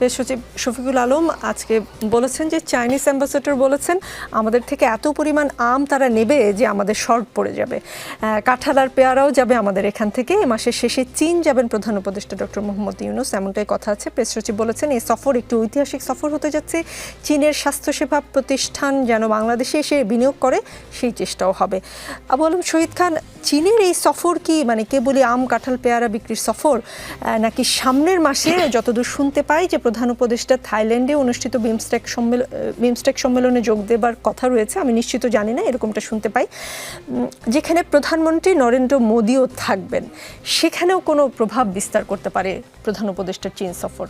সচিব শফিকুল আলম আজকে বলেছেন যে চাইনিজ অ্যাম্বাসেডর বলেছেন, আমাদের থেকে এত পরিমাণ আম তারা নেবে যে আমাদের শর্ট পড়ে যাবে। কাঁঠাল আর পেয়ারাও যাবে আমাদের এখান থেকে। এ মাসের শেষে চীন যাবেন প্রধান উপদেষ্টা ডক্টর মোহাম্মদ ইউনুস। এমনটাই কথা আছে। প্রেস সচিব বলেছেন, এই সফর একটি ঐতিহাসিক সফর হতে যাচ্ছে। চীনের স্বাস্থ্যসেবা প্রতিষ্ঠান যেন বাংলাদেশে এসে বিনিয়োগ করে, সেই চেষ্টাও হবে। আবু আলম, শহীদ খান, চীনের এই সফর কি মানে কেবলই আম, কাঁঠাল, পেয়ারা বিক্রির সফর নাকি সামনের মাসে যতদূর শুনতে পাই যে প্রধান উপদেষ্টা থাইল্যান্ডে অনুষ্ঠিত বিমস্টেক সম্মেলন বিমস্টেক সম্মেলনে যোগ দেবার কথা রয়েছে। আমি নিশ্চিত জানি না, এরকমটা শুনতে পাই। যেখানে প্রধানমন্ত্রী নরেন্দ্র মোদীও থাকবেন, সেখানেও কোনো প্রভাব বিস্তার করতে পারে প্রধান উপদেষ্টার চীন সফর?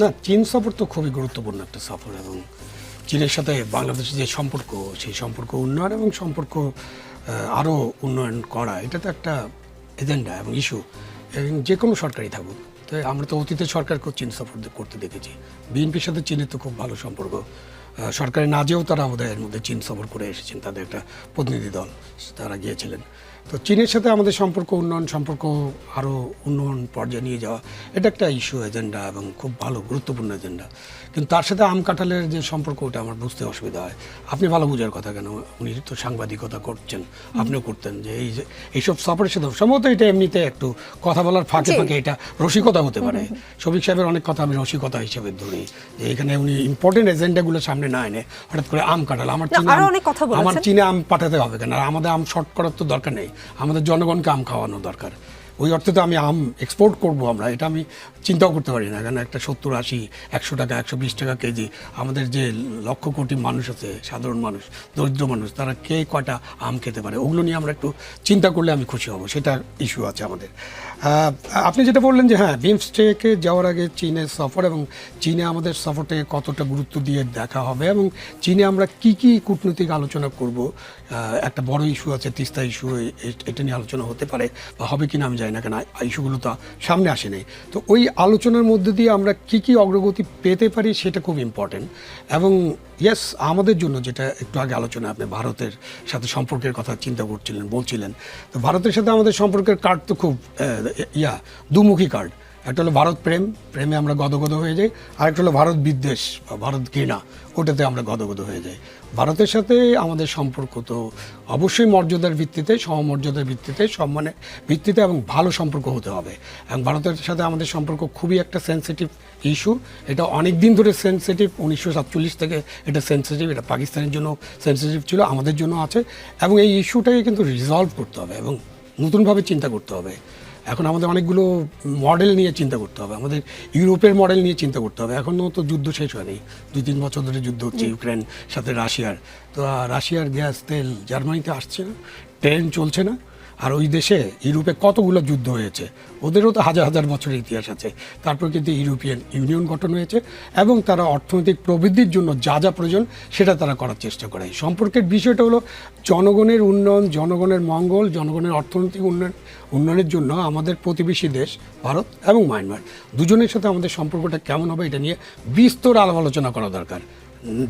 না, চীন সফর তো খুবই গুরুত্বপূর্ণ একটা সফর এবং চীনের সাথে বাংলাদেশের যে সম্পর্ক, সেই সম্পর্ক উন্নয়ন এবং সম্পর্ক আরও উন্নয়ন করা এটা তো একটা এজেন্ডা এবং ইস্যু। এবং যে কোনো সরকারই থাকুক। তো আমরা তো অতীতে সরকারকেও চীন সফর করতে দেখেছি। বিএনপির সাথে চীনের তো খুব ভালো সম্পর্ক। সরকারের সরকারে না যেও তারা আমাদের মধ্যে চীন সফর করে এসেছেন, তাদের একটা প্রতিনিধি দল তারা গিয়েছিলেন। তো চীনের সাথে আমাদের সম্পর্ক উন্নয়ন সম্পর্ক আরও উন্নয়ন পর্যায়ে নিয়ে যাওয়া এটা একটা ইস্যু এজেন্ডা এবং খুব ভালো গুরুত্বপূর্ণ এজেন্ডা। কিন্তু তার সাথে আম কাঁঠালের যে সম্পর্ক ওটা আমার বুঝতে অসুবিধা হয়। আপনি ভালো বুঝার কথা কেন? উনি তো সাংবাদিকতা করছেন আপনিও করতেন যে এই যে এইসব সফরের সাথে সম্ভবত এটা এমনিতে একটু কথা বলার ফাঁকে ফাঁকে এটা রসিকতা হতে পারে। শফিক সাহেবের অনেক কথা আমি রসিকতা হিসেবে ধরি যে এখানে উনি ইম্পর্টেন্ট এজেন্ডাগুলো সামনে না এনে হঠাৎ করে আম কাঁঠাল আমার চীনে। আমার চীনে আম পাঠাতে হবে কেন? আর আমাদের আম শর্ট করার তো দরকার নেই। আমাদের জনগণকে আম খাওয়ানো দরকার। ওই অর্থে তো আমি আম এক্সপোর্ট করব আমরা। এটা আমি চিন্তাও করতে পারি না। কেন একটা সত্তর আশি, একশো টাকা, একশো বিশ টাকা কেজি আমাদের যে লক্ষ কোটি মানুষ আছে, সাধারণ মানুষ, দরিদ্র মানুষ, তারা কে কয়টা আম খেতে পারে? ওগুলো নিয়ে আমরা একটু চিন্তা করলে আমি খুশি হব। সেটা ইস্যু আছে আমাদের। আপনি যেটা বললেন যে হ্যাঁ বিমস্টেকে যাওয়ার আগে চীনের সফর এবং চীনে আমাদের সফরটা কতটা গুরুত্ব দিয়ে দেখা হবে এবং চীনে আমরা কি কি কূটনৈতিক আলোচনা করব? একটা বড় ইস্যু আছে, তিস্তা ইস্যু এটা নিয়ে আলোচনা হতে পারে বা হবে কিনা আমি জানি না কেন? ইস্যুগুলো তো সামনে আসে নাই। তো ওই আলোচনার মধ্যে দিয়ে আমরা কি কি অগ্রগতি পেতে পারি সেটা খুব ইম্পর্টেন্ট এবং ইয়েস আমাদের জন্য যেটা একটু আগে আলোচনা আপনি ভারতের সাথে সম্পর্কের কথা চিন্তা করছিলেন, বলছিলেন। তো ভারতের সাথে আমাদের সম্পর্কের কার্ড তো খুব ইয়া, দুমুখী কার্ড একটা হলো ভারত প্রেম, প্রেমে আমরা গদগদ হয়ে যাই। আরেকটা হলো ভারত বিদ্বেষ বা ভারত ঘৃণা, ওটাতে আমরা গদগদ হয়ে যাই। ভারতের সাথে আমাদের সম্পর্ক তো অবশ্যই মর্যাদার ভিত্তিতে, সমমর্যাদার ভিত্তিতে সম্মানের ভিত্তিতে এবং ভালো সম্পর্ক হতে হবে। এবং ভারতের সাথে আমাদের সম্পর্ক খুবই একটা সেন্সিটিভ ইস্যু এটা অনেক দিন ধরে সেন্সিটিভ উনিশশো সাতচল্লিশ থেকে এটা সেন্সিটিভ এটা পাকিস্তানের জন্য সেন্সিটিভ ছিল, আমাদের জন্য আছে। এবং এই ইস্যুটাকে কিন্তু রিজলভ করতে হবে এবং নতুনভাবে চিন্তা করতে হবে। এখন আমাদের অনেকগুলো মডেল নিয়ে চিন্তা করতে হবে। আমাদের ইউরোপের মডেল নিয়ে চিন্তা করতে হবে। এখনও তো যুদ্ধ শেষ হয়নি। দুই তিন বছর ধরে যুদ্ধ হচ্ছে ইউক্রেন সাথে রাশিয়ার। তো রাশিয়ার গ্যাস তেল জার্মানিতে আসছে না ট্রেন চলছে না। আর ওই দেশে ইউরোপে কতগুলো যুদ্ধ হয়েছে? ওদেরও তো হাজার হাজার বছরের ইতিহাস আছে। তারপর কিন্তু ইউরোপিয়ান ইউনিয়ন গঠন হয়েছে এবং তারা অর্থনৈতিক প্রবৃদ্ধির জন্য যা যা প্রয়োজন সেটা তারা করার চেষ্টা করে। সম্পর্কের বিষয়টা হলো জনগণের উন্নয়ন, জনগণের মঙ্গল, জনগণের অর্থনৈতিক উন্নয়ন, উন্নয়নের জন্য আমাদের প্রতিবেশী দেশ ভারত এবং মায়ানমার। দুজনের সাথে আমাদের সম্পর্কটা কেমন হবে এটা নিয়ে বিস্তর আলাপ আলোচনা করা দরকার।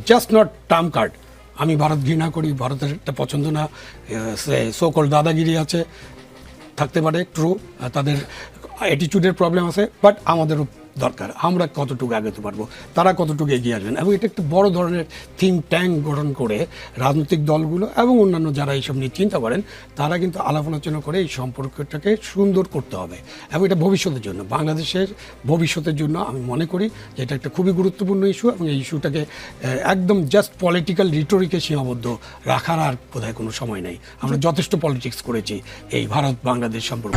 জাস্ট নট টার্ম কার্ড আমি ভারত ঘৃণা করি, ভারতের একটা পছন্দ না সকল দাদাগিরি আছে, থাকতে পারে ট্রু তাদের অ্যাটিটিউডের প্রবলেম আছে বাট আমাদেরও দরকার। আমরা কতটুকু আগাতে পারব? তারা কতটুকু এগিয়ে আসবেন? এবং এটা একটা বড় ধরনের থিম ট্যাঙ্ক গঠন করে রাজনৈতিক দলগুলো এবং অন্যান্য যারা এইসব নিয়ে চিন্তা করেন, তারা কিন্তু আলাপ আলোচনা করে এই সম্পর্কটাকে সুন্দর করতে হবে। এবং এটা ভবিষ্যতের জন্য, বাংলাদেশের ভবিষ্যতের জন্য আমি মনে করি যে এটা একটা খুবই গুরুত্বপূর্ণ ইস্যু এবং এই ইস্যুটাকে একদম জাস্ট পলিটিক্যাল রিটোরিকে সীমাবদ্ধ রাখার আর বোধহয় কোনো সময় নেই। আমরা যথেষ্ট পলিটিক্স করেছি এই ভারত বাংলাদেশ সম্পর্ক।